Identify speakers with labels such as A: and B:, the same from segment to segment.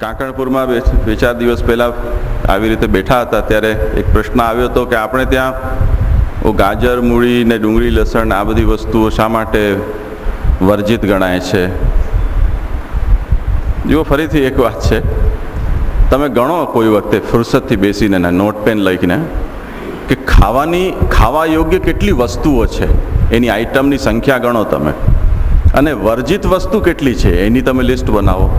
A: કાંકણપુરમાં બે ચાર દિવસ પહેલાં આવી રીતે બેઠા હતા. ત્યારે એક પ્રશ્ન આવ્યો હતો કે આપણે ત્યાં ગાજર, મૂળી ને ડુંગળી, લસણ આ બધી વસ્તુઓ શા માટે વર્જિત ગણાય છે? જુઓ, ફરીથી એક વાત છે. તમે ગણો કોઈ વખતે ફુરસતથી બેસીને નોટ પેન લઈને કે ખાવાની ખાવા યોગ્ય કેટલી વસ્તુઓ છે? એની આઇટમની સંખ્યા ગણો તમે. અને વર્જિત વસ્તુ કેટલી છે? એની તમે લિસ્ટ બનાવો.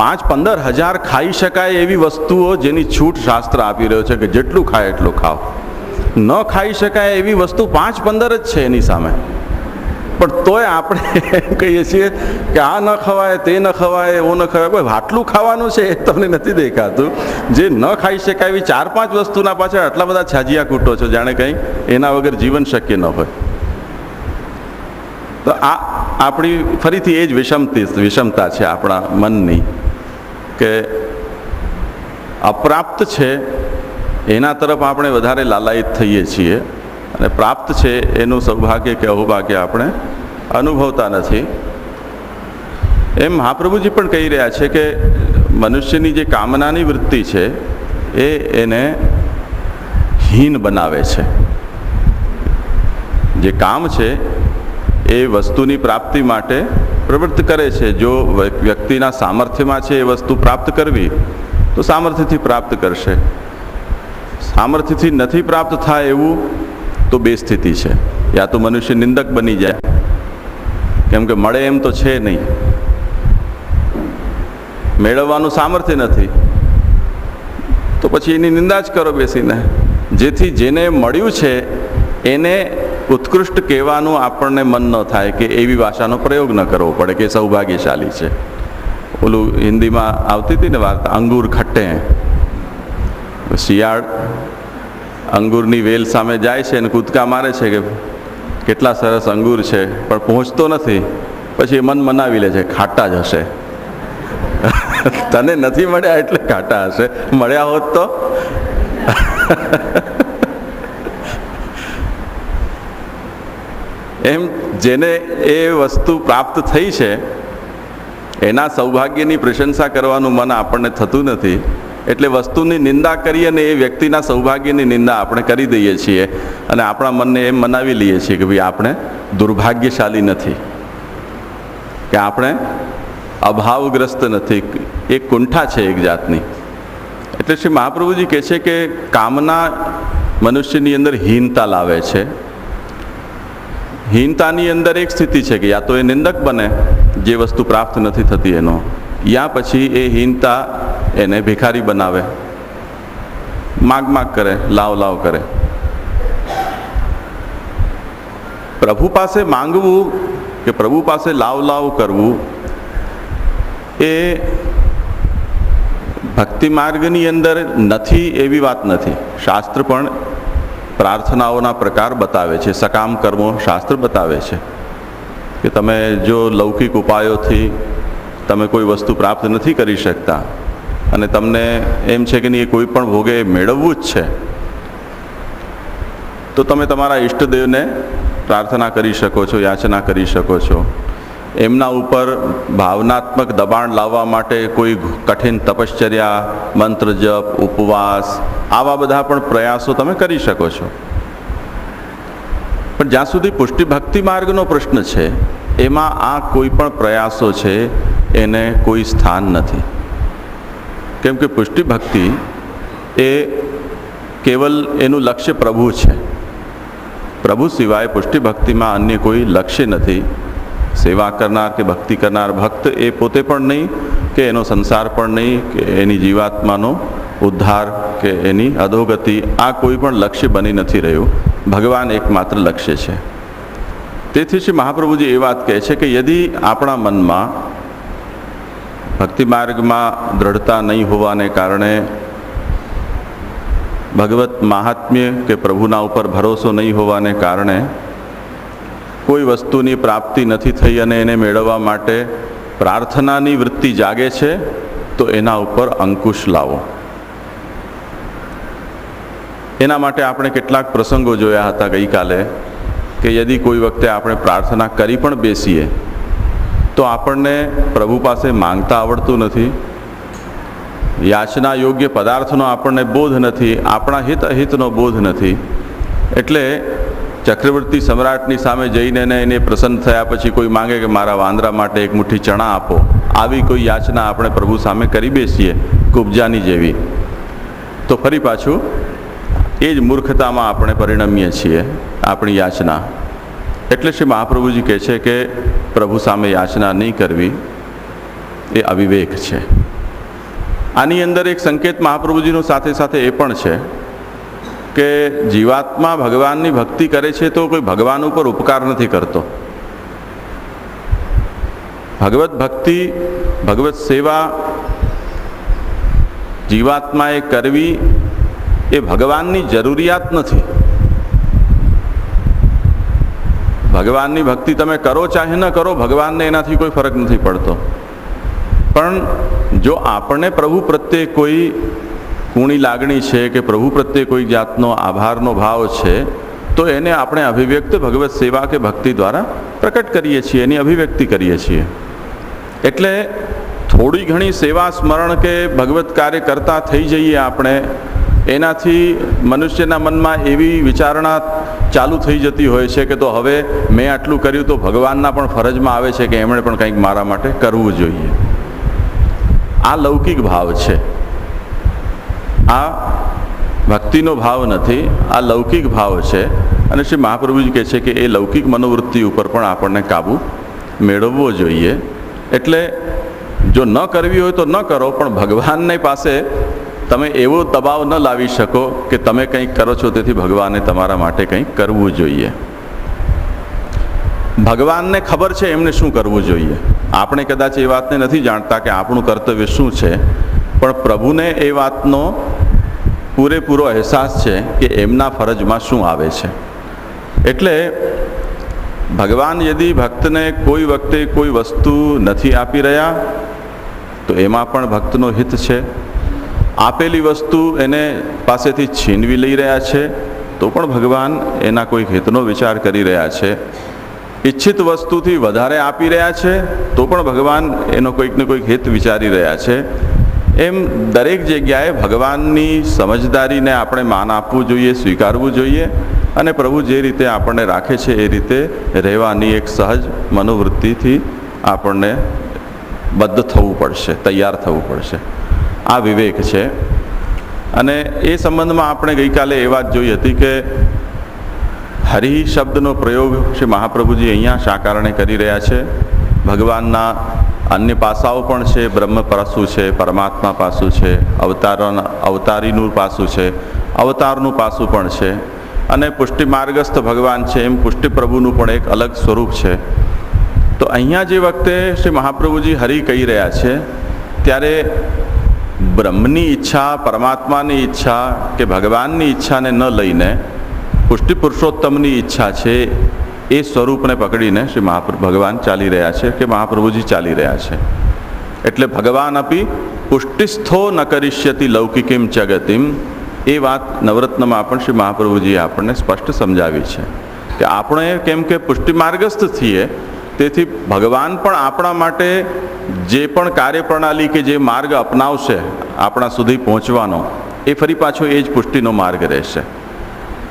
A: પાંચ પંદર હજાર ખાઈ શકાય એવી વસ્તુઓ જેની છૂટ શાસ્ત્ર આપી રહ્યો છે કે જેટલું ખાય એટલું ખાઓ. ન ખાઈ શકાય એવી વસ્તુ પાંચ પંદર જ છે એની સામે. પણ તોય આપણે એમ કહીએ છીએ કે આ ન ખવાય, તે ન ખવાય એવું ન ખવાય, કોઈ આટલું ખાવાનું છે એ તમને નથી દેખાતું. જે ન ખાઈ શકાય એવી ચાર પાંચ વસ્તુના પાછળ આટલા બધા છાજિયા કૂટો છો જાણે કંઈ, એના વગર જીવન શક્ય ન હોય. તો આ આપણી ફરીથી એ જ વિષમતી વિષમતા છે આપણા મનની. કે અપ્રાપ્ત છે, એના તરફ આપણે વધારે લાલાયિત થઈએ છીએ અને પ્રાપ્ત છે એનું સૌભાગ્ય કે અહોભાગ્ય આપણે અનુભવતા નથી. એમ મહાપ્રભુજી પણ કહી રહ્યા છે કે મનુષ્યની જે કામનાની વૃત્તિ છે, એ એને હીન બનાવે છે. જે કામ છે એ વસ્તુની પ્રાપ્તિ માટે પ્રવૃત્ત કરે છે. જો વ્યક્તિના સામર્થ્યમાં છે એ વસ્તુ પ્રાપ્ત કરવી, તો સામર્થ્યથી પ્રાપ્ત કરશે. સામર્થ્યથી નથી પ્રાપ્ત થાય એવું તો બે સ્થિતિ છે. યા તો મનુષ્ય નિંદક બની જાય. કેમ કે મળે એમ તો છે નહીં. મેળવવાનું સામર્થ્ય નથી. તો પછી એની નિંદા જ કરો બેસીને. જેથી જેને મળ્યું છે, એને ઉત્કૃષ્ટ કહેવાનું આપણને મન ન થાય કે એવી ભાષાનો પ્રયોગ ન કરવો પડે કે સૌભાગ્યશાલી છે. ઓલું હિન્દીમાં આવતી હતી ને વાર્તા અંગૂર ખટ્ટે. શિયાળ અંગૂરની વેલ સામે જાય છે અને કૂદકા મારે છે કે કેટલા સરસ અંગૂર છે, પણ પહોંચતો નથી. પછી એ મન મનાવી લે છે, ખાટા જ હશે. તને નથી મળ્યા એટલે ખાટા હશે. મળ્યા હોત તો? એમ જેને એ વસ્તુ પ્રાપ્ત થઈ છે, એના સૌભાગ્યની પ્રશંસા કરવાનું મન આપણને થતું નથી. એટલે વસ્તુની નિંદા કરી અને એ વ્યક્તિના સૌભાગ્યની નિંદા આપણે કરી દઈએ છીએ અને આપણા મનને એમ મનાવી લઈએ છીએ કે ભાઈ આપણે દુર્ભાગ્યશાળી નથી. કે આપણે અભાવગ્રસ્ત નથી. એ કુંઠા છે એક જાતની. એટલે શ્રી મહાપ્રભુજી કહે છે કે કામના મનુષ્યની અંદર હીનતા લાવે છે. હીનતાની અંદર એક સ્થિતિ છે કે યા તો એ નિંદક બને જે વસ્તુ પ્રાપ્ત નથી થતી એનો યા પછી એ હીનતા એને ભિખારી બનાવે માગ માગ કરે લાવ લાવ કરે પ્રભુ પાસે માંગવું કે પ્રભુ પાસે લાવ લાવ કરવું એ ભક્તિ માર્ગની અંદર નથી એવી વાત નથી શાસ્ત્ર પણ પ્રાર્થનાઓના પ્રકાર બતાવે છે, સકામ કર્મો શાસ્ત્ર બતાવે છે. કે તમે જો લૌકિક ઉપાયોથી તમે કોઈ વસ્તુ પ્રાપ્ત નથી કરી શકતા અને તમને એમ છે કે નહીં એ કોઈ પણ ભોગે મેળવવું જ છે, તો તમે તમારા ઈષ્ટદેવને પ્રાર્થના કરી શકો છો, યાચના કરી શકો છો. એમના ઉપર ભાવનાત્મક દબાણ લાવવા માટે કોઈ કઠિન તપશ્ચર્યા, મંત્ર જપ, ઉપવાસ, આવા બધા પણ પ્રયાસો તમે કરી શકો છો. પણ જ્યાં સુધી પુષ્ટિ ભક્તિ માર્ગનો પ્રશ્ન છે, એમાં આ કોઈ પણ પ્રયાસો છે, એને કોઈ સ્થાન નથી. કેમ કે પુષ્ટિ ભક્તિ એ કેવલ એનું લક્ષ્ય પ્રભુ છે. પ્રભુ સિવાય પુષ્ટિ ભક્તિમાં અન્ય કોઈ લક્ષ્ય નથી. સેવા કરનાર કે ભક્તિ કરનાર ભક્ત એ પોતે પણ નહીં, કે એનો સંસાર પણ નહીં, કે એની જીવાત્માનો ઉદ્ધાર, કે એની અધોગતિ, આ કોઈ પણ લક્ષ્ય બની નથી રહ્યું. ભગવાન એકમાત્ર લક્ષ્ય છે. તેથી શ્રી મહાપ્રભુજી એ વાત કહે છે કે યદિ આપણા મનમાં ભક્તિ માર્ગમાં દ્રઢતા નહીં હોવાને કારણે ભગવત મહાત્મ્ય કે પ્રભુના ઉપર ભરોસો નહીં હોવાને કારણે કોઈ વસ્તુની પ્રાપ્તિ નથી થઈ અને એને મેળવવા માટે પ્રાર્થનાની વૃત્તિ જાગે છે, તો એના ઉપર અંકુશ લાવો. એના માટે આપણે કેટલાક પ્રસંગો જોયા હતા ગઈકાલે કે યદિ કોઈ વખતે આપણે પ્રાર્થના કરી પણ બેસીએ, તો આપણને પ્રભુ પાસે માંગતા આવડતું નથી, યાચના યોગ્ય પદાર્થનો આપણને બોધ નથી, આપણા હિત અહિતનો બોધ નથી, એટલે ચક્રવર્તી સમ્રાટની સામે જઈને એને પ્રસન્ન થયા પછી કોઈ માંગે કે મારા વાંદરા માટે એક મુઠ્ઠી ચણા આપો. આવી કોઈ યાચના આપણે પ્રભુ સામે કરી બેસીએ, કુબજાની જેવી. તો ફરી પાછું, એ જ મૂર્ખતામાં આપણે પરિણમીએ છીએ આપણી યાચના. એટલે શ્રી મહાપ્રભુજી કહે છે કે પ્રભુ સામે યાચના નહીં કરવી, એ અવિવેક છે. આની અંદર એક સંકેત મહાપ્રભુજીનો સાથે સાથે એ પણ છે કે જીવાત્મા ભગવાનની ભક્તિ કરે છે તો કોઈ ભગવાન ઉપર ઉપકાર નથી કરતો. ભગવત ભક્તિ, ભગવત સેવા જીવાત્માએ કરવી એ ભગવાનની જરૂરિયાત નથી. ભગવાનની ભક્તિ તમે કરો ચાહે ન કરો, ભગવાનને એનાથી કોઈ ફરક નથી પડતો. પણ જો આપણને પ્રભુ પ્રત્યે કોઈ કુણી લાગણી છે કે પ્રભુ પ્રત્યે કોઈ જાતનો આભારનો ભાવ છે, તો એને આપણે અભિવ્યક્ત ભગવત સેવા કે ભક્તિ દ્વારા પ્રકટ કરીએ છીએ, એની અભિવ્યક્તિ કરીએ છીએ. એટલે થોડી ઘણી સેવા સ્મરણ કે ભગવત કાર્ય કરતા થઈ જઈએ આપણે, એનાથી મનુષ્યના મનમાં એવી વિચારણા ચાલુ થઈ જતી હોય છે કે તો હવે મેં આટલું કર્યું તો ભગવાનના પણ ફરજમાં આવે છે કે એમણે પણ કંઈક મારા માટે કરવું જોઈએ. આ લૌકિક ભાવ છે. આ ભક્તિનો ભાવ નથી, આ લૌકિક ભાવ છે. અને શ્રી મહાપ્રભુજી કહે છે કે એ લૌકિક મનોવૃત્તિ ઉપર પણ આપણને કાબૂ મેળવવો જોઈએ. એટલે જો ન કરવી હોય તો ન કરો, પણ ભગવાનની પાસે તમે એવો દબાવ ન લાવી શકો કે તમે કંઈક કરો છો, તેથી ભગવાને તમારા માટે કંઈક કરવું જોઈએ. ભગવાનને ખબર છે એમને શું કરવું જોઈએ. આપણે કદાચ એ વાતને નથી જાણતા કે આપણું કર્તવ્ય શું છે. પણ પ્રભુને એ વાતનો પૂરેપૂરો અહેસાસ છે કે એમના ફરજમાં શું આવે છે. એટલે ભગવાન યદિ ભક્તને કોઈ વખતે કોઈ વસ્તુ નથી આપી રહ્યા, તો એમાં પણ ભક્તનો હિત છે. આપેલી વસ્તુ એને પાસેથી છીનવી લઈ રહ્યા છે, તો પણ ભગવાન એના કોઈ હિતનો વિચાર કરી રહ્યા છે. ઈચ્છિત વસ્તુથી વધારે આપી રહ્યા છે, તો પણ ભગવાન એનો કોઈક ને કોઈક હિત વિચારી રહ્યા છે. એમ દરેક જગ્યાએ ભગવાનની સમજદારીને આપણે માન આપવું જોઈએ, સ્વીકારવું જોઈએ અને પ્રભુ જે રીતે આપણને રાખે છે એ રીતે રહેવાની એક સહજ મનોવૃત્તિથી આપણને બદ્ધ થવું પડશે, તૈયાર થવું પડશે. આ વિવેક છે. અને એ સંબંધમાં આપણે ગઈકાલે એ વાત જોઈ હતી કે હરિ શબ્દનો પ્રયોગ શ્રી મહાપ્રભુજી અહીંયા શા કારણે કરી રહ્યા છે? ભગવાનના અન્ય પાસાઓ પણ છે, બ્રહ્મ પાસું છે, પરમાત્મા પાસું છે અવતાર અવતારીનું પાસું છે, અવતારનું પાસું પણ છે. અને પુષ્ટિ માર્ગસ્થ ભગવાન છે, એમ પુષ્ટિ પ્રભુનું પણ એક અલગ સ્વરૂપ છે. તો અહીંયા જે વખતે શ્રી મહાપ્રભુજી હરિ કહી રહ્યા છે, ત્યારે બ્રહ્મની ઈચ્છા, પરમાત્માની ઈચ્છા કે ભગવાનની ઈચ્છાને ન લઈને પુષ્ટિ પુરુષોત્તમની ઈચ્છા છે એ સ્વરૂપને પકડીને શ્રી મહાપ્રભુ ભગવાન ચાલી રહ્યા છે કે મહાપ્રભુજી ચાલી રહ્યા છે. એટલે ભગવાન આપી પુષ્ટિસ્થો ન કરીષ્યતિ લૌકિકીમ જગતિમ. એ વાત નવરત્નમાં પણ શ્રી મહાપ્રભુજીએ આપણને સ્પષ્ટ સમજાવી છે કે આપણે કેમ કે પુષ્ટિ માર્ગસ્થ થઈએ તેથી ભગવાન પણ આપણા માટે જે પણ કાર્યપ્રણાલી કે જે માર્ગ અપનાવશે આપણા સુધી પહોંચવાનો, એ ફરી પાછો એ જ પુષ્ટિનો માર્ગ રહેશે.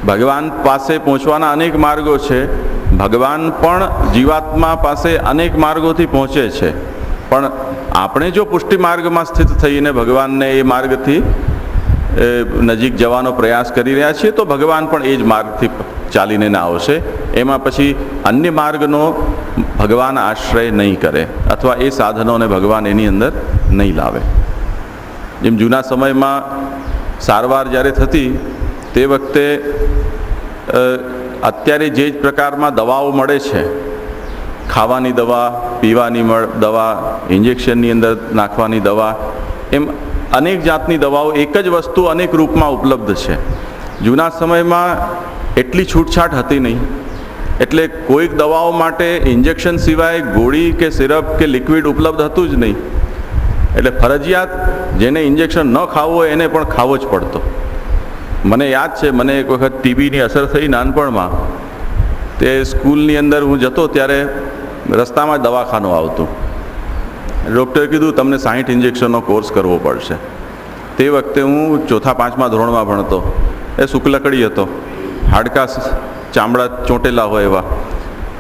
A: ભગવાન પાસે પહોંચવાના અનેક માર્ગો છે. ભગવાન પણ જીવાત્મા પાસે અનેક માર્ગોથી પહોંચે છે. પણ આપણે જો પુષ્ટિ માર્ગમાં સ્થિત થઈને ભગવાનને એ માર્ગથી નજીક જવાનો પ્રયાસ કરી રહ્યા છીએ, તો ભગવાન પણ એ જ માર્ગથી ચાલીને ના આવશે. એમાં પછી અન્ય માર્ગનો ભગવાન આશ્રય નહીં કરે, અથવા એ સાધનોને ભગવાન એની અંદર નહીં લાવે. જેમ જૂના સમયમાં સારવાર જ્યારે થતી તે વખતે અત્યારે જે જ પ્રકારમાં દવાઓ મળે છે, ખાવાની દવા, પીવાની દવા, ઇન્જેક્શનની અંદર નાખવાની દવા, એમ અનેક જાતની દવાઓ એક જ વસ્તુ અનેક રૂપમાં ઉપલબ્ધ છે. જૂના સમયમાં એટલી છૂટછાટ હતી નહીં. એટલે કોઈક દવાઓ માટે ઇન્જેક્શન સિવાય ગોળી કે સિરપ કે લિક્વિડ ઉપલબ્ધ હતું જ નહીં. એટલે ફરજિયાત જેને ઇન્જેક્શન ન ખાવું હોય એને પણ ખાવો જ પડતો. મને યાદ છે, મને એક વખત ટીબીની અસર થઈ નાનપણમાં. તે સ્કૂલની અંદર હું જતો ત્યારે રસ્તામાં દવાખાનું આવતું. ડૉક્ટરે કીધું, તમને સાહીઠ ઇન્જેક્શનનો કોર્સ કરવો પડશે. તે વખતે હું ચોથા, પાંચમા ધોરણમાં ભણતો. એ શુક્લકડી હતો. હાડકા ચામડા ચોંટેલા હોય એવા.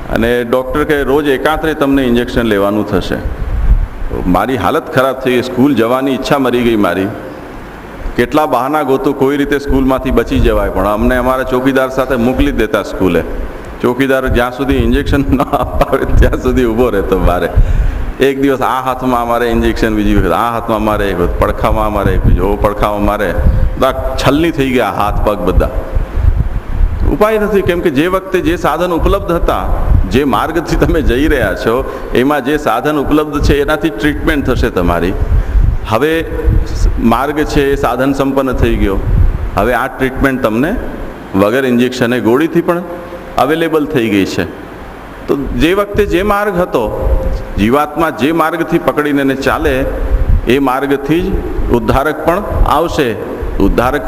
A: અને ડૉક્ટર કહે, રોજ એકાંતરે તમને ઇન્જેક્શન લેવાનું થશે. મારી હાલત ખરાબ થઈ સ્કૂલ જવાની ઈચ્છા મરી ગઈ મારી. કેટલા બહાના ગોતું, કોઈ રીતે સ્કૂલમાંથી બચી જવાય. પણ અમને અમારા ચોકીદાર સાથે મોકલી દેતા સ્કૂલે. ચોકીદાર જ્યાં સુધી ઇન્જેક્શન ન આપે, ત્યાં સુધી ઊભો રહેતો મારે એક દિવસ આ હાથમાં અમારે ઇન્જેક્શન બીજી વખત, આ હાથમાં મારે એક વખત, પડખામાં અમારે એક બીજો પડખામાં મારે બધા છલની થઈ ગયા હાથ, પગ બધા. ઉપાય નથી, કેમ કે જે વખતે જે સાધન ઉપલબ્ધ હતા, જે માર્ગથી તમે જઈ રહ્યા છો, એમાં જે સાધન ઉપલબ્ધ છે, એનાથી ટ્રીટમેન્ટ થશે તમારી. હવે માર્ગ છે એ સાધન સંપન્ન થઈ ગયો. હવે આ ટ્રીટમેન્ટ તમને વગર ઇન્જેક્શને ગોળીથી પણ અવેલેબલ થઈ ગઈ છે. તો જે વખતે જે માર્ગ હતો, જીવાતમાં જે માર્ગથી પકડીને એને ચાલે, એ માર્ગથી જ ઉદ્ધારક પણ આવશે. ઉદ્ધારક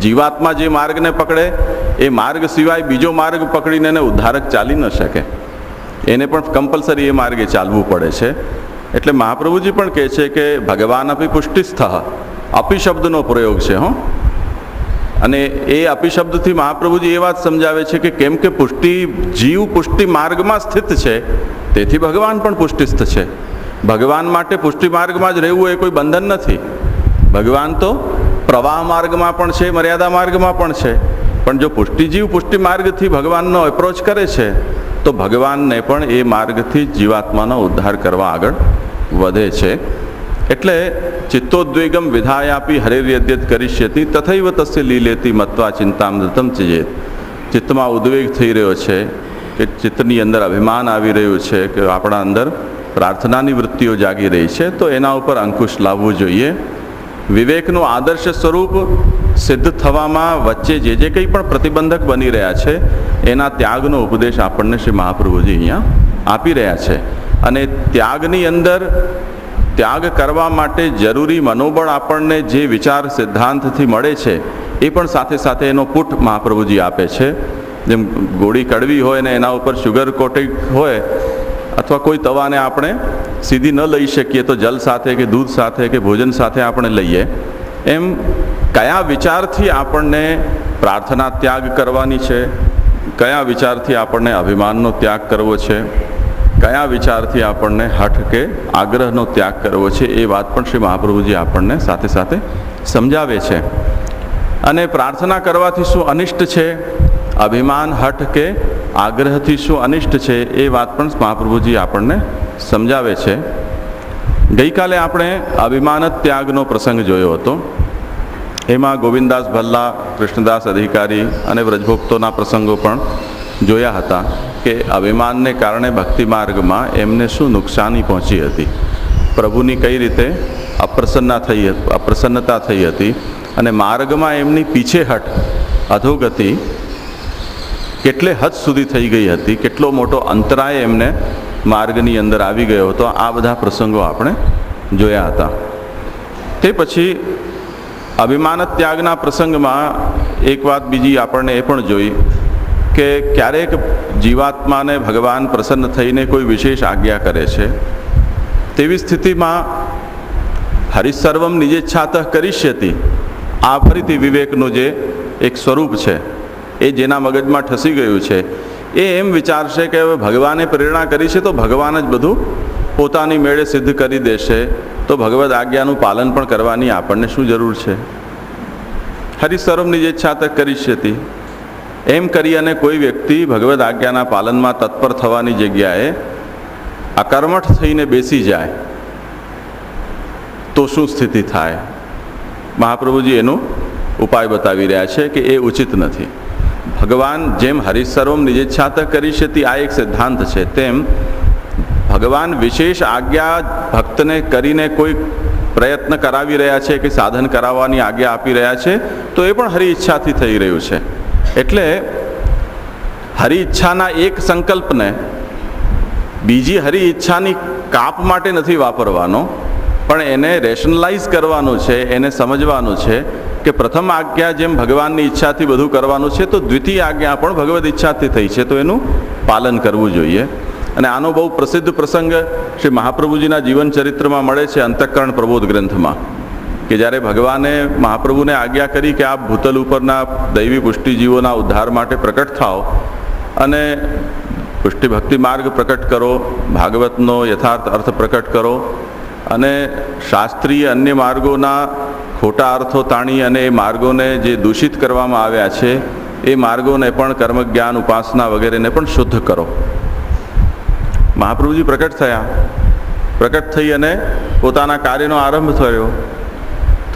A: જીવાતમાં જે માર્ગને પકડે, એ માર્ગ સિવાય બીજો માર્ગ પકડીને એને ઉદ્ધારક ચાલી ન શકે. એને પણ કમ્પલસરી એ માર્ગે ચાલવું પડે છે. એટલે મહાપ્રભુજી પણ કહે છે કે ભગવાન અપી પુષ્ટિસ્થ. અપી પ્રયોગ છે, હો. અને એ અપિશબ્દથી મહાપ્રભુજી એ વાત સમજાવે છે કે કેમ કે પુષ્ટિ, જીવ પુષ્ટિ માર્ગમાં સ્થિત છે, તેથી ભગવાન પણ પુષ્ટિસ્થ છે. ભગવાન માટે પુષ્ટિ માર્ગમાં જ રહેવું એ કોઈ બંધન નથી. ભગવાન તો પ્રવાહ માર્ગમાં પણ છે, મર્યાદા માર્ગમાં પણ છે. પણ જો પુષ્ટિજીવ પુષ્ટિ માર્ગથી ભગવાનનો એપ્રોચ કરે છે, તો ભગવાનને પણ એ માર્ગથી જીવાત્માનો ઉદ્ધાર કરવા આગળ વધે છે. એટલે ચિત્તોદ્વેગમ વિધાયાપી હરિર્યદ્યત કરીશ્યતિ તથૈવ તસ્ય લીલેતી મત્વા ચિંતામૃતમ ચિજેત. ચિત્તમાં ઉદ્વેગ થઈ રહ્યો છે કે ચિત્તની અંદર અભિમાન આવી રહ્યું છે કે આપણા અંદર પ્રાર્થનાની વૃત્તિઓ જાગી રહી છે, તો એના ઉપર અંકુશ લાવવું જોઈએ. વિવેકનું આદર્શ સ્વરૂપ સિદ્ધ થવામાં વચ્ચે જે જે કંઈ પણ પ્રતિબંધક બની રહ્યા છે, એના ત્યાગનો ઉપદેશ આપણને શ્રી મહાપ્રભુજી અહીંયા આપી રહ્યા છે. અને ત્યાગની અંદર ત્યાગ કરવા માટે જરૂરી મનોબળ આપણને જે વિચાર સિદ્ધાંતથી મળે છે, એ પણ સાથે સાથે એનો પુટ મહાપ્રભુજી આપે છે. જેમ ગોળી કડવી હોય ને એના ઉપર શુગર કોટિંગ હોય, અથવા કોઈ તવાને આપણે સીધી ન લઈ શકીએ તો જલ સાથે કે દૂધ સાથે કે ભોજન સાથે આપણે લઈએ. એમ કયા વિચારથી આપણને પ્રાર્થના ત્યાગ કરવાની છે? કયા વિચારથી આપણને અભિમાનનો ત્યાગ કરવો છે? કયા વિચારથી આપણને હઠ કે આગ્રહનો ત્યાગ કરવો છે એ વાત પણ શ્રી મહાપ્રભુજી આપણને સાથે સાથે સમજાવે છે. અને પ્રાર્થના કરવાથી શું અનિષ્ટ છે? અભિમાન, હઠ કે આગ્રહથી શું અનિષ્ટ છે? એ વાત પણ મહાપ્રભુજી આપણને સમજાવે છે. ગઈકાલે આપણે અભિમાન ત્યાગનો પ્રસંગ જોયો હતો. એમાં ગોવિંદાસ ભલ્લા, કૃષ્ણદાસ અધિકારી અને વ્રજભોક્તોના પ્રસંગો પણ જોયા હતા કે અભિમાનને કારણે ભક્તિ માર્ગમાં એમને શું નુકસાની પહોંચી હતી. પ્રભુની કઈ રીતે અપ્રસન્ના થઈ અપ્રસન્નતા થઈ હતી અને માર્ગમાં એમની પીછેહટ અધોગતિ કેટલે હદ સુધી થઈ ગઈ હતી, કેટલો મોટો અંતરાય એમને માર્ગની અંદર આવી ગયો હતો, આ બધા પ્રસંગો આપણે જોયા હતા. તે પછી અભિમાન ત્યાગના પ્રસંગમાં એક વાત બીજી આપણને એ પણ જોઈ કે ક્યારેક જીવાત્માને ભગવાન પ્રસન્ન થઈને કોઈ વિશેષ આજ્ઞા કરે છે. તેવી સ્થિતિમાં હરિસર્વમ નિજેચ્છાતઃ કરીશ્યતી આ ફરીથી વિવેકનું જે એક સ્વરૂપ છે, એ જેના મગજમાં ઠસી ગયું છે, એ એમ વિચારશે કે હવે ભગવાને પ્રેરણા કરી છે તો ભગવાન જ બધું પોતાની મેળે સિદ્ધ કરી દેશે. તો ભગવદ આજ્ઞાનું પાલન પણ કરવાની આપણને શું જરૂર છે? હરિસર્વમ નિજેચ્છા તક કરીશ્યતિ એમ કરી અને કોઈ વ્યક્તિ ભગવદ આજ્ઞાના પાલનમાં તત્પર થવાની જગ્યાએ અકર્મઠ થઈને બેસી જાય, તો શું સ્થિતિ થાય? મહાપ્રભુજી એનો ઉપાય બતાવી રહ્યા છે કે એ ઉચિત નથી. ભગવાન જેમ હરિસર્વમ નિજેચ્છાત કરી છે આ એક સિદ્ધાંત છે. તેમ ભગવાન વિશેષ આજ્ઞા ભક્તને કરીને કોઈ પ્રયત્ન કરાવી રહ્યા છે કે સાધન કરાવવાની આજ્ઞા આપી રહ્યા છે, તો એ પણ હરિ ઈચ્છાથી થઈ રહ્યું છે. એટલે હરિ ઈચ્છાના એક સંકલ્પને બીજી હરિ ઈચ્છાની કાપ માટે નથી વાપરવાનો, પણ એને રેશનલાઇઝ કરવાનું છે, એને સમજવાનું છે કે પ્રથમ આજ્ઞા જેમ ભગવાનની ઈચ્છાથી બધું કરવાનું છે, તો દ્વિતીય આજ્ઞા પણ ભગવદ ઈચ્છાથી થઈ છે, તો એનું પાલન કરવું જોઈએ. અને આનો બહુ પ્રસિદ્ધ પ્રસંગ શ્રી મહાપ્રભુજીના જીવન ચરિત્રમાં મળે છે અંતઃકરણ પ્રબોધ ગ્રંથમાં. કે જ્યારે ભગવાને મહાપ્રભુને આજ્ઞા કરી કે આપ ભૂતલ ઉપરના દૈવી પુષ્ટિજીવોના ઉદ્ધાર માટે પ્રકટ થાઓ અને પુષ્ટિ ભક્તિ માર્ગ પ્રકટ કરો, ભાગવતનો યથાર્થ અર્થ પ્રકટ કરો અને શાસ્ત્રીય અન્ય માર્ગોના ખોટા અર્થો તાણી અને એ માર્ગોને જે દૂષિત કરવામાં આવ્યા છે, એ માર્ગોને પણ કર્મ જ્ઞાન ઉપાસના વગેરેને પણ શુદ્ધ કરો. મહાપ્રભુજી પ્રકટ થયા. પ્રકટ થઈ અને પોતાના કાર્યનો આરંભ થયો.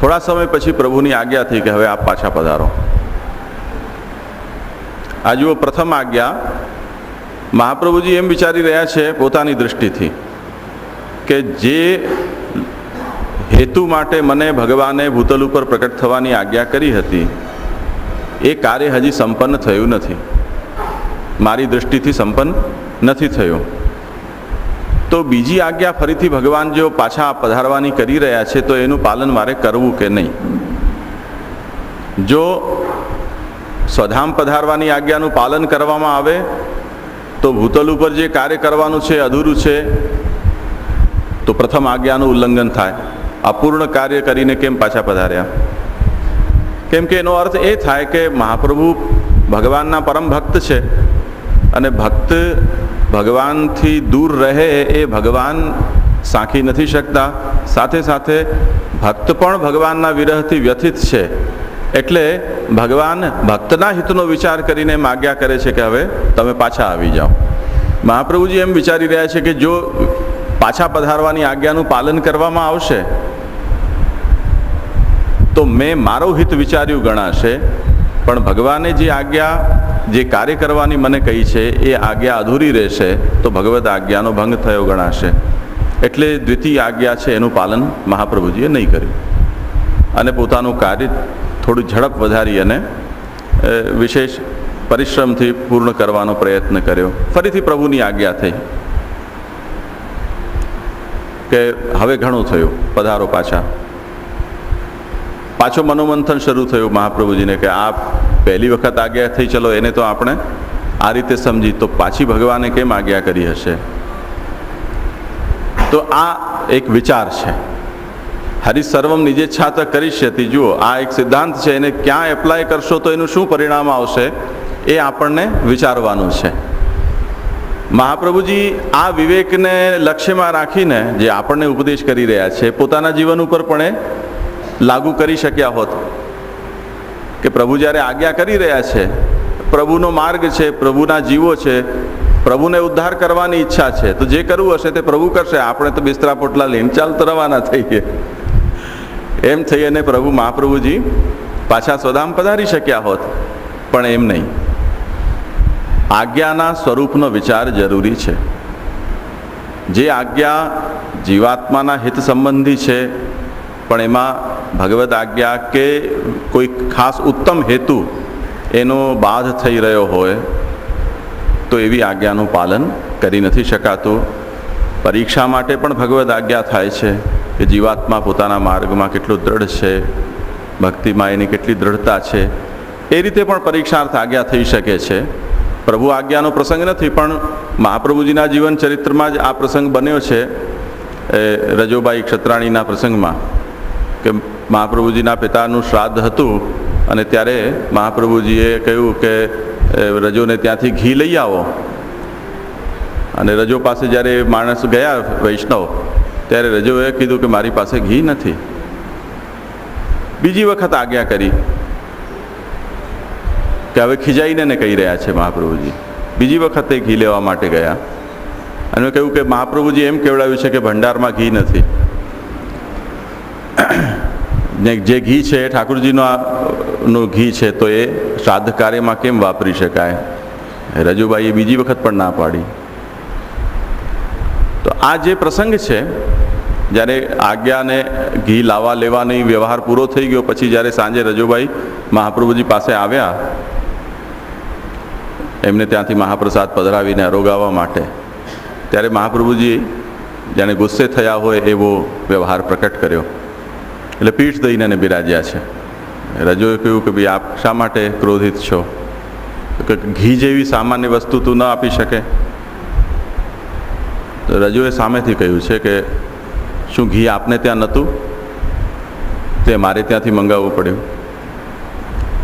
A: થોડા સમય પછી પ્રભુની આજ્ઞા થઈ કે હવે આપ પાછા પધારો. આ જુઓ, પ્રથમ આજ્ઞા, મહાપ્રભુજી એમ વિચારી રહ્યા છે પોતાની દૃષ્ટિથી કે જે હેતુ માટે મને ભગવાને ભૂતલ ઉપર પ્રકટ થવાની આજ્ઞા કરી હતી, એ કાર્ય હજી સંપન્ન થયું નથી. મારી દૃષ્ટિથી સંપન્ન નથી થયું. તો બીજી આજ્ઞા ફરીથી ભગવાન જો પાછા પધારવાની કરી રહ્યા છે, તો એનું પાલન મારે કરવું કે નહીં? જો સ્વધામ પધારવાની આજ્ઞાનું પાલન કરવામાં આવે, તો ભૂતલ ઉપર જે કાર્ય કરવાનું છે, અધૂરું છે, તો પ્રથમ આજ્ઞાનું ઉલ્લંઘન થાય. અપૂર્ણ કાર્ય કરીને કેમ પાછા પધાર્યા? કેમ કે એનો અર્થ એ થાય કે મહાપ્રભુ ભગવાનના પરમ ભક્ત છે અને ભક્ત ભગવાનથી દૂર રહે એ ભગવાન સાંખી નથી શકતા. સાથે સાથે ભક્ત પણ ભગવાનના વિરહથી વ્યથિત છે. એટલે ભગવાન ભક્તના હિતનો વિચાર કરીને આજ્ઞા કરે છે કે હવે તમે પાછા આવી જાઓ. મહાપ્રભુજી એમ વિચારી રહ્યા છે કે જો પાછા પધારવાની આજ્ઞાનું પાલન કરવામાં આવશે, તો મેં મારો હિત વિચાર્યું ગણાશે, પણ ભગવાને જે આજ્ઞા જે કાર્ય કરવાની મને કહી છે, એ આજ્ઞા અધૂરી રહેશે, તો ભગવદ્ આજ્ઞાનો ભંગ થયો ગણાશે. એટલે દ્વિતીય આજ્ઞા છે, એનું પાલન મહાપ્રભુજીએ નહીં કર્યું. અને પોતાનું કાર્ય થોડું ઝડપ વધારી અને વિશેષ પરિશ્રમથી પૂર્ણ કરવાનો પ્રયત્ન કર્યો. ફરીથી પ્રભુની આજ્ઞા થઈ. કે હવે ઘણું થયું, પધારો પાછા. પાછો મનોમંથન શરૂ થયું મહાપ્રભુજીને કે આ પહેલી વખત આજ્ઞા થઈ, ચલો એને તો આપણે આ રીતે સમજી. તો પાછી ભગવાને કેમ આજ્ઞા કરી હશે? તો આ એક વિચાર છે. હરિસર્વમ નિજેચ્છા તો કરીશ્યતિ જુઓ, આ એક સિદ્ધાંત છે, એને ક્યાં એપ્લાય કરશો તો એનું શું પરિણામ આવશે એ આપણને વિચારવાનું છે. મહાપ્રભુજી આ વિવેકને લક્ષ્યમાં રાખીને જે આપણને ઉપદેશ કરી રહ્યા છે, પોતાના જીવન ઉપર પણ એ લાગુ કરી શક્યા હોત. કે પ્રભુ જ્યારે આજ્ઞા કરી રહ્યા છે, પ્રભુનો માર્ગ છે, પ્રભુના જીવો છે, પ્રભુને ઉદ્ધાર કરવાની ઈચ્છા છે, તો જે કરવું હશે તે પ્રભુ કરશે. આપણે તો બિસ્તરા પોટલા લઈને ચાલતા રવાના થઈએ. એમ થઈ અને પ્રભુ મહાપ્રભુજી પાછા સ્વધામ પધારી શક્યા હોત, પણ એમ નહીં. આજ્ઞાના સ્વરૂપનો વિચાર જરૂરી છે. જે આજ્ઞા જીવાત્માના હિત સંબંધી છે, પણ એમાં ભગવદ આજ્ઞા કે કોઈ ખાસ ઉત્તમ હેતુ એનો બાધ થઈ રહ્યો હોય, તો એવી આજ્ઞાનું પાલન કરી નથી શકાતું. પરીક્ષા માટે પણ ભગવદ આજ્ઞા થાય છે કે જીવાત્મા પોતાના માર્ગમાં કેટલું દ્રઢ છે, ભક્તિમાં એની કેટલી દ્રઢતા છે, એ રીતે પણ પરીક્ષાર્થ આજ્ઞા થઈ શકે છે. પ્રભુ આજ્ઞાનો પ્રસંગ નથી, પણ મહાપ્રભુજીના જીવન ચરિત્રમાં જ આ પ્રસંગ બન્યો છે, એ રજોબાઈ ક્ષત્રાણીના પ્રસંગમાં. કે મહાપ્રભુજીના પિતાનું શ્રાદ્ધ હતું અને ત્યારે મહાપ્રભુજીએ કહ્યું કે રજોને ત્યાંથી ઘી લઈ આવો. અને રજો પાસે જ્યારે માણસ ગયા વૈષ્ણવ, ત્યારે રજોએ કીધું કે, મારી પાસે ઘી નથી. બીજી વખત આજ્ઞા કરી કે હવે ખીજાઈને ને કહી રહ્યા છે મહાપ્રભુજી. બીજી વખત તે ઘી લેવા માટે ગયા. અને કહ્યું કે, મહાપ્રભુજી એમ કેવડાવ્યું છે કે ભંડારમાં ઘી નથી. ને જે ઘી છે એ ઠાકુરજીનો ઘી છે, તો એ શ્રાદ્ધ કાર્યમાં કેમ વાપરી શકાય? રજુભાઈએ બીજી વખત પણ ના પાડી. તો આ જે પ્રસંગ છે, જ્યારે આજ્ઞાને ઘી લાવવા લેવાની વ્યવહાર પૂરો થઈ ગયો, પછી જ્યારે સાંજે રજુભાઈ મહાપ્રભુજી પાસે આવ્યા, એમને ત્યાંથી મહાપ્રસાદ પધરાવીને અરોગાવવા માટે. ત્યારે મહાપ્રભુજી, જાણે ગુસ્સે થયા હોય એવો વ્યવહાર પ્રકટ કર્યો. એટલે પીઠ દઈને એને બિરાજ્યા છે. રજોએ કહ્યું કે ભાઈ આપ શા માટે ક્રોધિત છો? કે ઘી જેવી સામાન્ય વસ્તુ તું ન આપી શકે. તો રજુએ સામેથી કહ્યું છે કે શું ઘી આપને ત્યાં નહોતું? તે મારે ત્યાંથી મંગાવવું પડ્યું.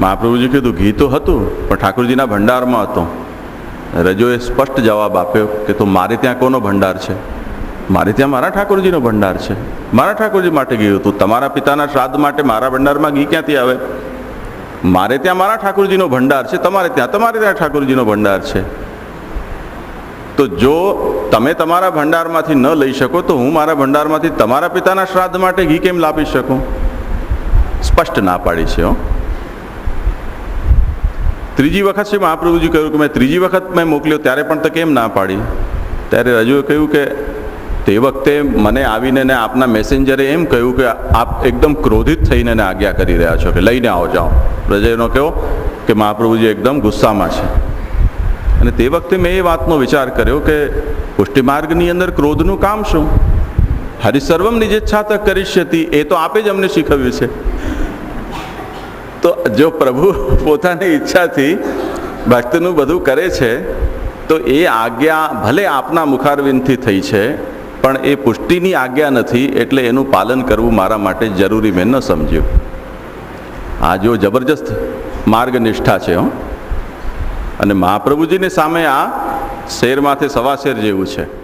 A: મહાપ્રભુજી કીધું, ઘી તો હતું, પણ ઠાકુરજીના ભંડારમાં હતો. રજોએ સ્પષ્ટ જવાબ આપ્યો કે, તો મારે ત્યાં કોનો ભંડાર છે? મારે ત્યાં મારા ઠાકોરજીનો ભંડાર છે. મારા ઠાકોરજી માટે ગયું હતું. તમારા પિતાના શ્રાદ્ધ માટે મારા ભંડારમાં ઘી ક્યાંથી આવે? મારે ત્યાં મારા ઠાકોરજીનો ભંડાર છે. તમારે ત્યાં તમારે ત્યાં ઠાકોરજીનો ભંડાર છે. તો જો તમે તમારા ભંડારમાંથી ન લઈ શકો, તો હું મારા ભંડારમાંથી તમારા પિતાના શ્રાદ્ધ માટે ઘી કેમ લાવી શકું? સ્પષ્ટ ના પાડી છે, હો. ત્રીજી વખત છે મહાપ્રભુજી કહ્યું કે મેં ત્રીજી વખત મેં મોકલ્યો, ત્યારે પણ તો કેમ ના પાડી? ત્યારે રજુએ કહ્યું કે તે વખતે મને આવીને ને આપના મેસેન્જરે એમ કહ્યું કે આપ એકદમ ક્રોધિત થઈને ને આજ્ઞા કરી રહ્યા છો કે લઈને આવો, જાઓ. પ્રજાનો કહો કે મહાપ્રભુજી એકદમ ગુસ્સામાં છે. અને તે વખતે મેં એ વાતનો વિચાર કર્યો કે પુષ્ટિમાર્ગની અંદર ક્રોધનું કામ શું? હરિસર્વમ નિજેચ્છા તક કરીશ્યતી એ તો આપે જ અમને શીખવ્યું છે. તો જો પ્રભુ પોતાની ઈચ્છાથી ભક્તનું બધું કરે છે, તો એ આજ્ઞા ભલે આપના મુખારવિંદથી થઈ છે પણ એ પુષ્ટિની આજ્ઞા નથી એટલે એનું પાલન કરવું મારા માટે જરૂરી મેં ન સમજ્યું. આ જો જબરજસ્ત માર્ગ નિષ્ઠા છે, હો. અને મહાપ્રભુજીની સામે આ શેરમાંથી સવા શેર જેવું છે.